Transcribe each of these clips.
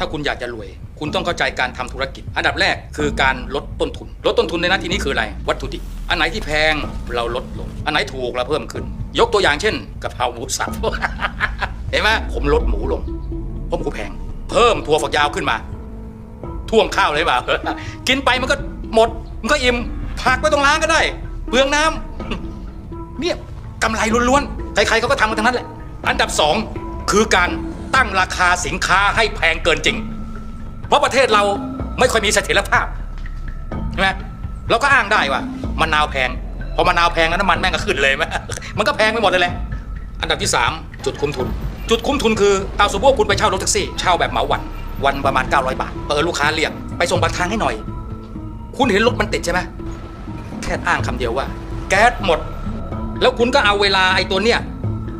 ถ้าคุณอยากจะรวย คุณต้องเข้าใจการทำธุรกิจ อันดับแรกคือการลดต้นทุน ลดต้นทุนในหน้าที่นี้คืออะไร วัตถุดิบ อันไหนที่แพงเราลดลง อันไหนถูกเราเพิ่มขึ้น ยกตัวอย่างเช่นกะเพราหมูสับ เห็นไหมผมลดหมูลงเพราะหมูแพง เพิ่มถั่วฝักยาวขึ้นมา ท่วมข้าวเลยเปล่ากินไปมันก็หมด มันก็อิ่ม ผักไม่ต้องล้างก็ได้เปลืองน้ำเนี่ยกำไรล้วนๆ ใครๆเขาก็ทำกันทั้งนั้นแหละ อันดับสองคือการ ตั้งราคาสินค้าให้แพงเกินจริง เพราะประเทศเราไม่ค่อยมีเสถียรภาพใช่ไหมเราก็อ้างได้ว่ามะนาวแพงพอมะนาวแพงแล้วน้ำมันแม่งก็ขึ้นเลยไหมมันก็แพงไปหมดเลยแหละอันดับที่สามจุดคุ้มทุน จุดคุ้มทุนคือเอาสมมติว่าคุณไปเช่ารถแท็กซี่เช่าแบบเหมาวัน วันประมาณ 900 บาทเปิดลูกค้าเรียกไปส่งปลายทางให้หน่อย คุณเห็นรถมันติดใช่ไหมแค่อ้างคำเดียวว่า แก๊สหมด แล้วคุณก็เอาเวลาไอ้ตัวเนี้ย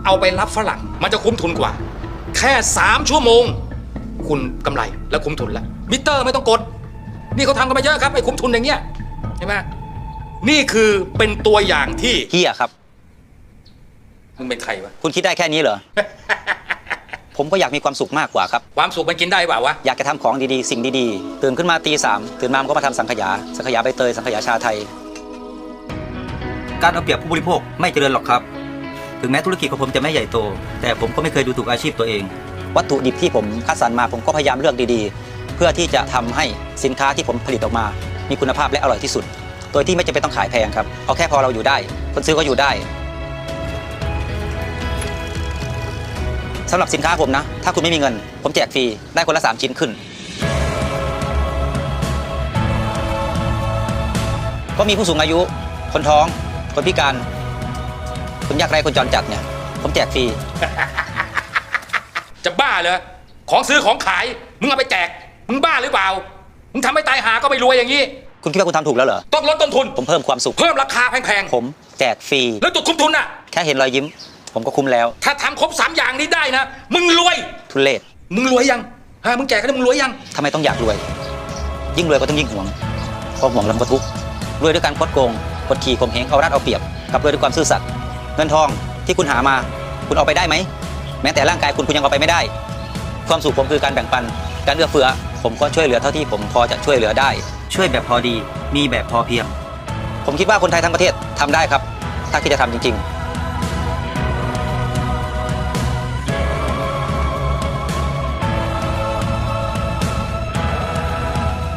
เอาไปรับฝรั่งมันจะคุ้มทุนกว่า แค่ 3 ชั่วโมง คุณกำไรแล้วคุ้มทุนแล้วมิเตอร์ไม่ต้องกด นี่เขาทำกันมาเยอะครับไอ้คุ้มทุนอย่างเงี้ยใช่ไหมนี่คือเป็นตัวอย่างที่เฮียครับ มึงเป็นใครวะคุณคิดได้แค่นี้เหรอ ผมก็อยากมีความสุขมากกว่าครับ ความสุขมันกินได้เปล่าวะอยากจะทำของดีๆ สิ่งดีๆ ตื่นขึ้นมาตีสามตื่นมาก็มาทำสังขยา สังขยาใบเตย สังขยาชาไทย การเอาเปรียบผู้บริโภคไม่เจริญหรอกครับ ถึงแม้ธุรกิจของผมจะไม่ใหญ่โต แต่ผมก็ไม่เคยดูถูกอาชีพตัวเอง วัตถุดิบที่ผมคัดสรรมาผมก็พยายามเลือกดีๆ เพื่อที่จะทำให้สินค้าที่ผมผลิตออกมา มีคุณภาพและอร่อยที่สุด โดยที่ไม่จำเป็นต้องขายแพงครับเอาแค่พอเราอยู่ได้ คนซื้อก็อยู่ได้สำหรับสินค้าผมนะ ถ้าคุณไม่มีเงิน ผมแจกฟรีได้คนละ 3 ชิ้นขึ้น ก็มีผู้สูงอายุ คนท้อง คนพิการ คนยากไร้คนจรจัดเนี่ยผมแจกฟรีจะบ้าเหรอของซื้อของขาย มึงเอาไปแจก มึงบ้าหรือเปล่า มึงทำให้ตายหาก็ไม่รวยอย่างนี้ คุณคิดว่าคุณทำถูกแล้วเหรอ ต้องลดต้นทุน ผมเพิ่มความสุข เพิ่มราคาแพงผมแจกฟรี ๆ แล้วจุดคุ้มทุนน่ะ แค่เห็นรอยยิ้ม ผมก็คุ้มแล้ว ถ้าทำครบสามอย่างนี้ได้นะ มึงรวย ทุเลศมึงรวยยังฮะมึงแจกกันมึงรวยยัง ทำไมต้องอยากรวย ยิ่งรวยก็ต้องยิ่งหวงเพราะหวงแล้วมันก็ทุกข์รวยด้วยการคดโกงกดขี่ข่มเหงเอารัดเอาเปรียบ กับรวยด้วยความซื่อสัตย์ เงินทองที่คุณหามา คุณเอาไปได้ไหม แม้แต่ร่างกายคุณคุณยังเอาไปไม่ได้ ความสุขผมคือการแบ่งปัน การเอื้อเฟื้อ ผมก็ช่วยเหลือเท่าที่ผมพอจะช่วยเหลือได้ ช่วยแบบพอดี มีแบบพอเพียง ผมคิดว่าคนไทยทั้งประเทศทำได้ครับ ถ้าคิดจะทำจริงๆ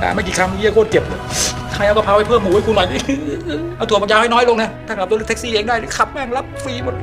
ด่าไม่กี่คำเยี่ยโคตรเจ็บเลย ใครเอากะเพราไปเพิ่มหมูให้กูหน่อยดิเอาถั่วฝักยาวให้น้อยลงนะถ้าขับรถแท็กซี่เองได้ขับแม่งรับฟรีหมด